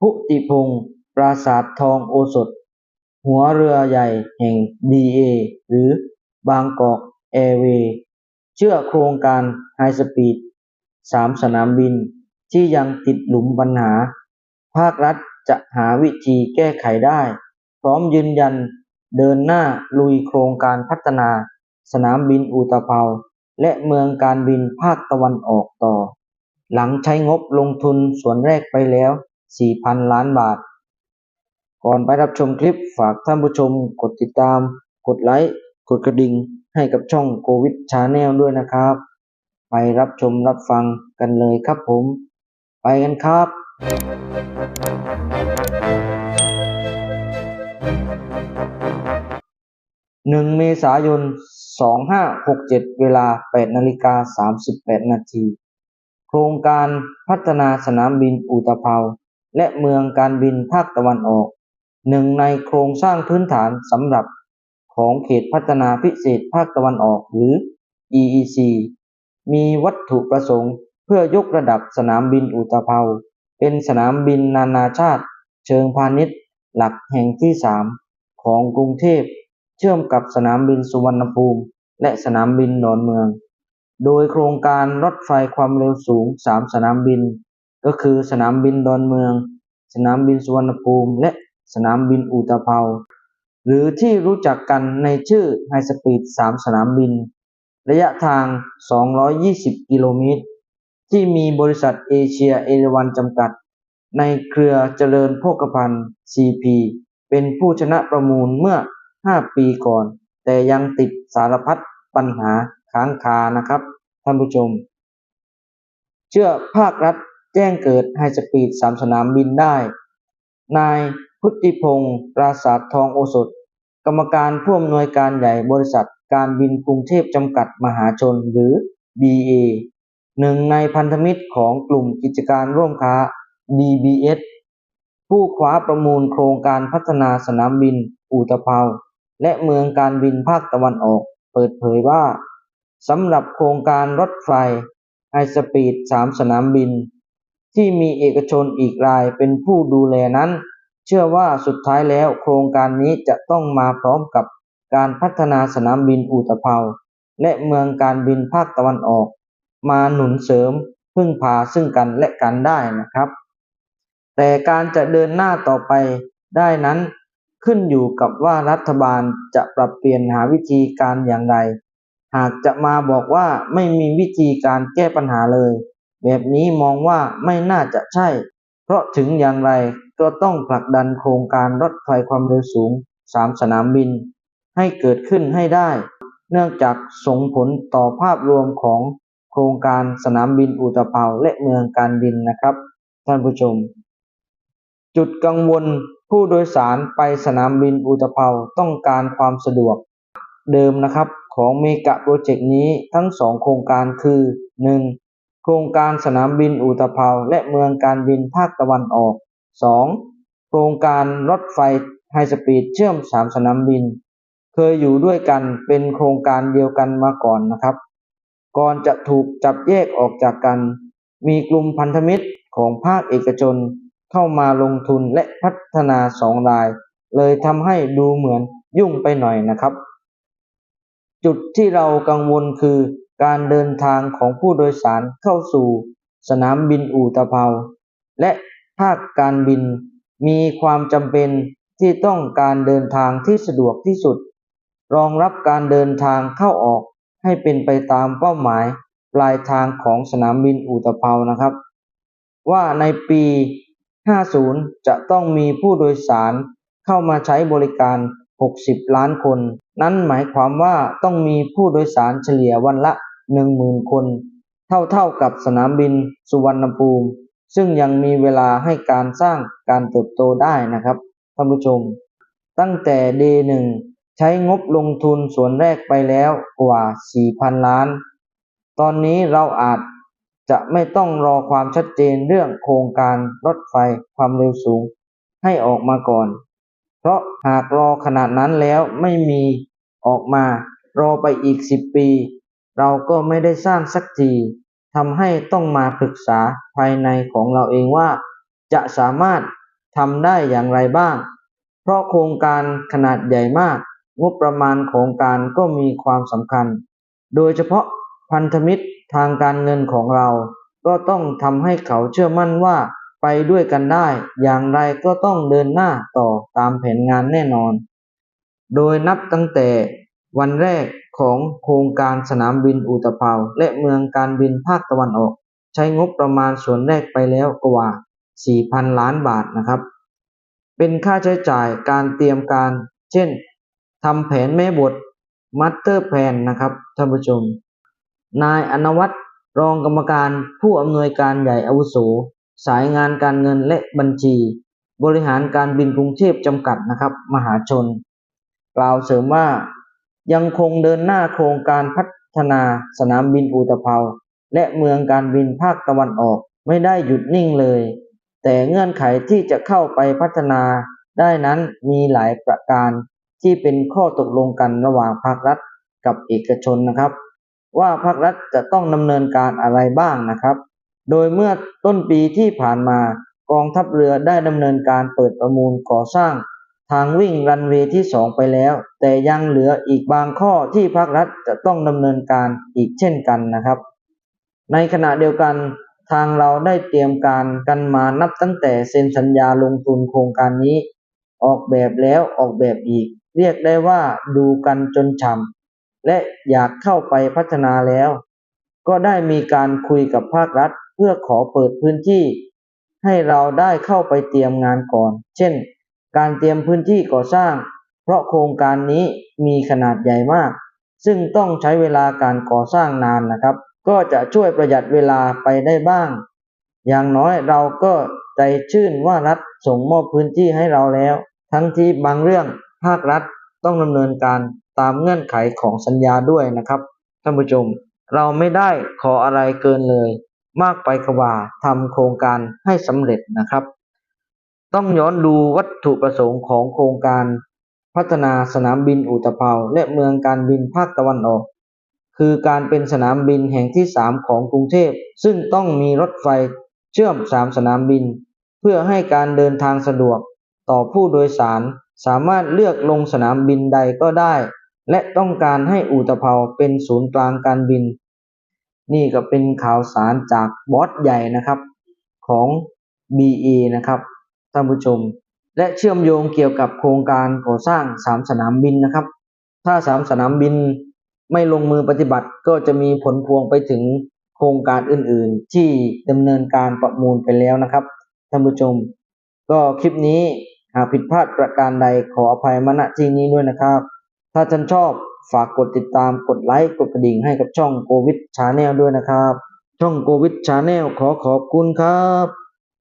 พุติพงศ์ปราสาททองโอสถ หัวเรือใหญ่แห่ง BA หรือบางกอกแอร์เวย์เชื่อโครงการไฮสปีดสามสนามบินที่ยังติดหลุมปัญหา ภาครัฐจะหาวิธีแก้ไขได้ พร้อมยืนยันเดินหน้าลุยโครงการพัฒนาสนามบินอุตภเปาและเมืองการบินภาคตะวันออกต่อ หลังใช้งบลงทุนส่วนแรกไปแล้ว 4,000 ล้านบาท ก่อนไปรับชมคลิปฝากท่านผู้ชมกดติดตาม กดไลค์ กดกระดิ่ง ให้กับช่องโควิดชาแนลด้วยนะครับ ไปรับชมรับฟังกันเลยครับผม ไปกันครับหนึ่งเมษายน 2567 เวลา 8 นาฬิกา 38 นาที โครงการพัฒนาสนามบินอุตภเปา และเมืองการบินภาคตะวันออก หนึ่งในโครงสร้างพื้นฐานสำหรับของเขตพัฒนาพิเศษภาคตะวันออกหรือ EEC มีวัตถุประสงค์เพื่อยกระดับสนามบินอุตภเปาเป็นสนามบินนานาชาติ เชิงพาณิชย์ หลักแห่งที่สามของกรุงเทพ เชื่อมกับสนามบินสุวรรณภูมิ และสนามบินดอนเมือง โดยโครงการรถไฟความเร็วสูง 3 สนามบิน ก็คือสนามบินดอนเมือง สนามบินสุวรรณภูมิ และสนามบินอุตภเปาหรือที่รู้จักกันในชื่อไฮสปีด 3 สนามบิน ระยะทาง 220 กิโลเมตร ที่มีบริษัทเอเชียเอราวันจำกัด ในเครือเจริญโภคภัณฑ์ CP เป็นผู้ชนะประมูลเมื่อ 5 ปีก่อน แต่ยังติดสารพัดปัญหาค้างคานะครับ ท่านผู้ชม เชื่อภาครัฐ แจ้งเกิดไฮสปีด3สนามบินได้ นายพุทธิพงศ์ปราสาททองโอสถ กรรมการผู้อำนวยการใหญ่บริษัทการบินกรุงเทพจำกัดมหาชนหรือ BA หนึ่งในพันธมิตรของกลุ่มกิจการร่วมค้า DBS ผู้คว้าประมูลโครงการพัฒนาสนามบินอุตภเปาและเมืองการบินภาคตะวันออก เปิดเผยว่าสำหรับโครงการรถไฟไฮสปีด 3 สนามบิน ที่มีเอกชนอีกรายเป็นผู้ดูแลนั้น เชื่อว่าสุดท้ายแล้วโครงการนี้จะต้องมาพร้อมกับการพัฒนาสนามบินอุตภเปาและเมืองการบินภาคตะวันออก มาหนุนเสริมพึ่งพาซึ่งกันและกันได้นะครับ แต่การจะเดินหน้าต่อไปได้นั้นขึ้นอยู่กับว่ารัฐบาลจะปรับเปลี่ยนหาวิธีการอย่างไร หากจะมาบอกว่าไม่มีวิธีการแก้ปัญหาเลย แบบนี้มองว่าไม่น่าจะใช่ เพราะถึงอย่างไรก็ต้องผลักดันโครงการรถไฟความเร็วสูง 3 สนามบิน ให้เกิดขึ้นให้ได้ เนื่องจากส่งผลต่อภาพรวมของโครงการสนามบินอุตภเปาและเมืองการบินนะครับ ท่านผู้ชม จุดกังวลผู้โดยสารไปสนามบินอุตภเปาต้องการความสะดวก เดิมนะครับของเมกะโปรเจกต์นี้ทั้งสองโครงการคือ 1. โครงการสนามบินอุตภเปาและเมืองการบินภาคตะวันออก 2. โครงการรถไฟไฮสปีดเชื่อม3สนามบิน เคยอยู่ด้วยกันเป็นโครงการเดียวกันมาก่อนนะครับ ก่อนจะถูกจับแยกออกจากกัน มีกลุ่มพันธมิตรของภาคเอกชนเข้ามาลงทุนและพัฒนาสองราย เลยทำให้ดูเหมือนยุ่งไปหน่อยนะครับ จุดที่เรากังวลคือ การเดินทางของผู้โดยสารเข้าสู่สนามบินอูตะเภา และภาคการบินมีความจำเป็นที่ต้องการเดินทางที่สะดวกที่สุด รองรับการเดินทางเข้าออกให้เป็นไปตามเป้าหมายปลายทางของสนามบินอุตภเปานะครับ ว่าในปี 50 จะต้องมีผู้โดยสารเข้ามาใช้บริการ 60 ล้านคน นั่นหมายความว่าต้องมีผู้โดยสารเฉลี่ยวันละ 10,000คน เท่าๆกับสนามบินสุวรรณภูมิ ซึ่งยังมีเวลาให้การสร้างการเติบโตได้นะครับท่านผู้ชม ตั้งแต่ D1 ใช้งบลงทุนส่วนแรกไปแล้วกว่า 4,000 ล้าน ตอนนี้เราอาจจะไม่ต้องรอความชัดเจนเรื่องโครงการรถไฟความเร็วสูง ให้ออกมาก่อน เพราะหากรอขนาดนั้นแล้วไม่มีออกมารอไปอีก 10 ปี เราก็ไม่ได้สร้างสักทีทำให้ต้องมาปรึกษาภายในของเราเองว่า จะสามารถทำได้อย่างไรบ้าง เพราะโครงการขนาดใหญ่มาก งบประมาณโครงการก็มีความสำคัญ โดยเฉพาะพันธมิตรทางการเงินของเรา ก็ต้องทำให้เขาเชื่อมั่นว่าไปด้วยกันได้ อย่างไรก็ต้องเดินหน้าต่อตามแผนงานแน่นอน โดยนับตั้งแต่ วันแรกของโครงการสนามบินอุตภเปาและเมืองการบินภาคตะวันออก ใช้งบประมาณส่วนแรกไปแล้วกว่า 4,000 ล้านบาทนะครับ เป็นค่าใช้จ่ายการเตรียมการ เช่นทำแผนแม่บทมัตเตอร์แพนนะครับท่านผู้ชม นายอนวัตรรองกรรมการผู้อำนวยการใหญ่อาวุโส สายงานการเงินและบัญชี บริหารการบินกรุงเทพจำกัดนะครับ มหาชน กล่าวเสริมว่า ยังคงเดินหน้าโครงการพัฒนาสนามบินอุตภเปาและเมืองการบินภาคตะวันออกไม่ได้หยุดนิ่งเลย แต่เงื่อนไขที่จะเข้าไปพัฒนาได้นั้นมีหลายประการที่เป็นข้อตกลงกันระหว่างภาครัฐกับเอกชนนะครับ ว่าภาครัฐจะต้องดำเนินการอะไรบ้างนะครับ โดยเมื่อต้นปีที่ผ่านมากองทัพเรือได้ดำเนินการเปิดประมูลก่อสร้าง ทางวิ่งรันเวย์ที่ 2 ไปแล้ว แต่ยังเหลืออีกบางข้อที่ภาครัฐจะต้องดำเนินการอีกเช่นกันนะครับ ในขณะเดียวกันทางเราได้เตรียมการกันมานับตั้งแต่เซ็นสัญญาลงทุนโครงการนี้ ออกแบบแล้วออกแบบอีก เรียกได้ว่าดูกันจนฉ่ำและอยากเข้าไปพัฒนาแล้ว ก็ได้มีการคุยกับภาครัฐ เพื่อขอเปิดพื้นที่ ให้เราได้เข้าไปเตรียมงานก่อน เช่น การเตรียมพื้นที่ก่อสร้าง เพราะโครงการนี้มีขนาดใหญ่มาก ซึ่งต้องใช้เวลาการก่อสร้างนานนะครับ ก็จะช่วยประหยัดเวลาไปได้บ้าง อย่างน้อยเราก็ใจชื่นว่ารัฐส่งมอบพื้นที่ให้เราแล้ว ทั้งที่บางเรื่องภาครัฐต้องดำเนินการตามเงื่อนไขของสัญญาด้วยนะครับท่านผู้ชม เราไม่ได้ขออะไรเกินเลย มากไปกว่าทำโครงการให้สำเร็จนะครับ ต้องย้อนดูวัตถุประสงค์ของโครงการพัฒนาสนามบินอุตภเปาและเมืองการบินภาคตะวันออก คือการเป็นสนามบินแห่งที่ 3 ของกรุงเทพ ซึ่งต้องมีรถไฟเชื่อม 3 สนามบิน เพื่อให้การเดินทางสะดวก ต่อผู้โดยสารสามารถเลือกลงสนามบินใดก็ได้ และต้องการให้อุตภเปาเป็นศูนย์กลางการบิน นี่ก็เป็นข่าวสารจากบอสใหญ่นะครับของ BA นะครับ ท่านผู้ชม และเชื่อมโยงเกี่ยวกับโครงการก่อสร้าง 3 สนามบินนะครับ ถ้า 3 สนามบินไม่ลงมือปฏิบัติก็จะมีผลพวงไปถึงโครงการอื่นๆ ที่ดำเนินการประมูลไปแล้วนะครับท่านผู้ชม ก็คลิปนี้หากผิดพลาดประการใดขออภัยมาณที่นี้ด้วยนะครับ ถ้าท่านชอบฝากกดติดตามกดไลค์กดกระดิ่งให้กับช่องโควิดชาแนลด้วยนะครับ ช่องโควิดชาแนลขอขอบคุณครับ